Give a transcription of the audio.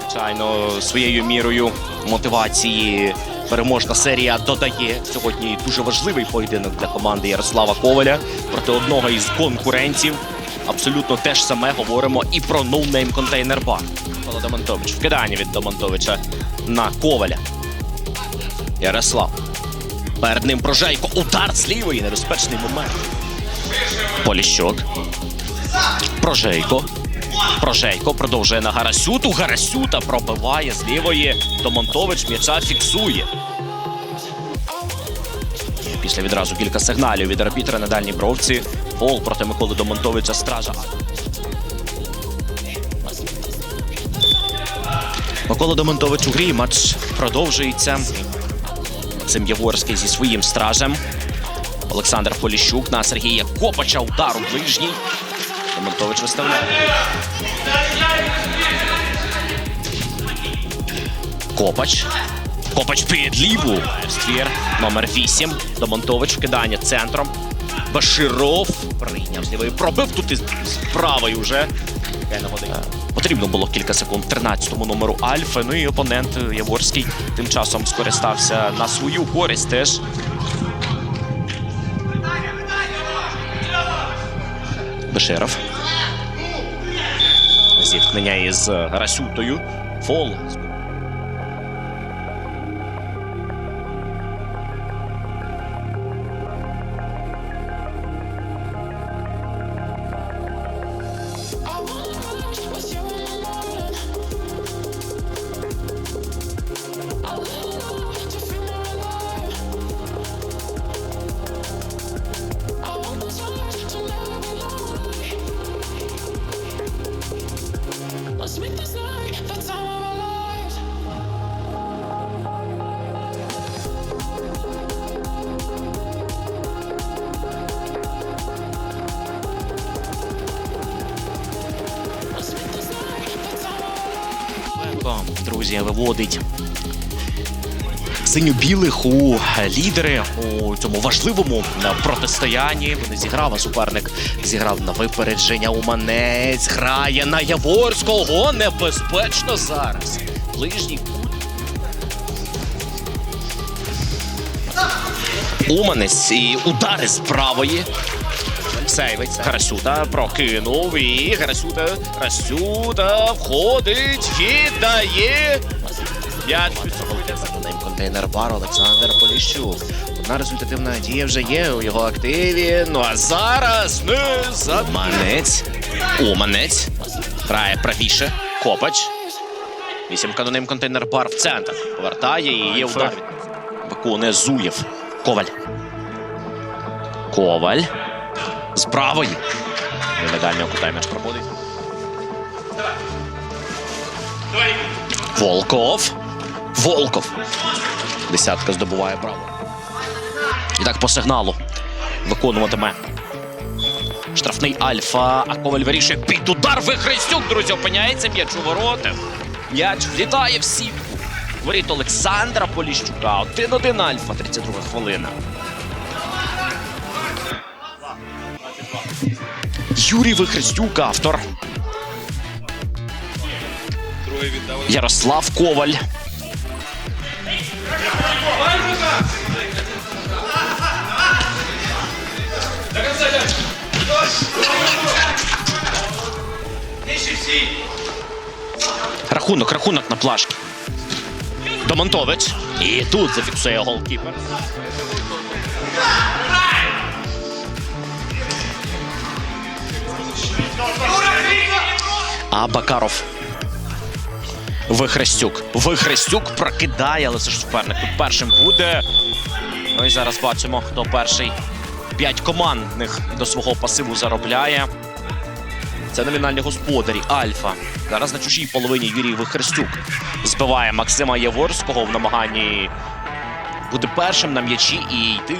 Звичайно, своєю мірою мотивації переможна серія додає сьогодні дуже важливий поєдинок для команди Ярослава Коваля проти одного із конкурентів. Абсолютно те ж саме говоримо і про ноунейм контейнер бар. Микола Домонтович. Вкидання від Домонтовича на Коваля. Ярослав. Перед ним прожейко. Удар з. Небезпечний момент. Поліщок. Прожейко. Прожейко продовжує на Гарасюту. Гарасюта пробиває з лівої. Домонтович м'яча фіксує. Після відразу кілька сигналів від арбітра на дальній бровці. Фол проти Миколи Домонтовича стража. Микола Домонтович у грі. Матч продовжується. Максим Яворський зі своїм стражем. Олександр Поліщук на Сергія Копача. Удар у ближній. Домонтович виставляє. Копач. Копач під ліву. Ствір номер 8. Домонтович вкидання центром. Баширов прийняв з лівої. Пробив тут із з правої вже. Яка нагода. Потрібно було кілька секунд 13-му номеру Альфи. Ну і опонент Яворський тим часом скористався на свою користь теж. Бешеров. Зіткнення із Расютою. Фол. Друзі, виводить синьо-білих у лідери у цьому важливому протистоянні. Вони зіграв, а суперник зіграв на випередження. Уманець грає на Яворського. Небезпечно зараз. Ближній. Уманець і удари з правої. Сейвить. Гарасюта прокинув і Гарасюта. Гарасюта входить, віддає. П'ять ним контейнер бар Олександр Поліщук. Одна результативна дія вже є у його активі. Ну а зараз не за Уманець. Уманець. Грає правіше. Копач. Вісім каноним контейнер бар в центр. Повертає і є удар. Виконує Зуєв. Коваль. Коваль. З правої. Нелегального кута м'яч проходить. Волков. Волков. Десятка здобуває право. І так по сигналу виконуватиме. Штрафний Альфа. А Коваль вирішує під удар. Вихрестюк, друзі, опиняється м'яч у ворота. М'яч влітає в сітку. Воріт Олександра Поліщука. 1-1 Альфа. 32 хвилина. Юрій Вихрестюк, автор. Ярослав Коваль. Рахунок, рахунок на плашки. Домонтович. І тут зафіксує голкіпер. А Бакаров. Вихрестюк. Вихрестюк прокидає, але це ж суперник тут першим буде. Ну зараз бачимо, хто перший. П'ять командних до свого пасиву заробляє. Це номінальні господарі Альфа. Зараз на чужій половині Юрій Вихрестюк збиває Максима Яворського в намаганні бути першим на м'ячі і йти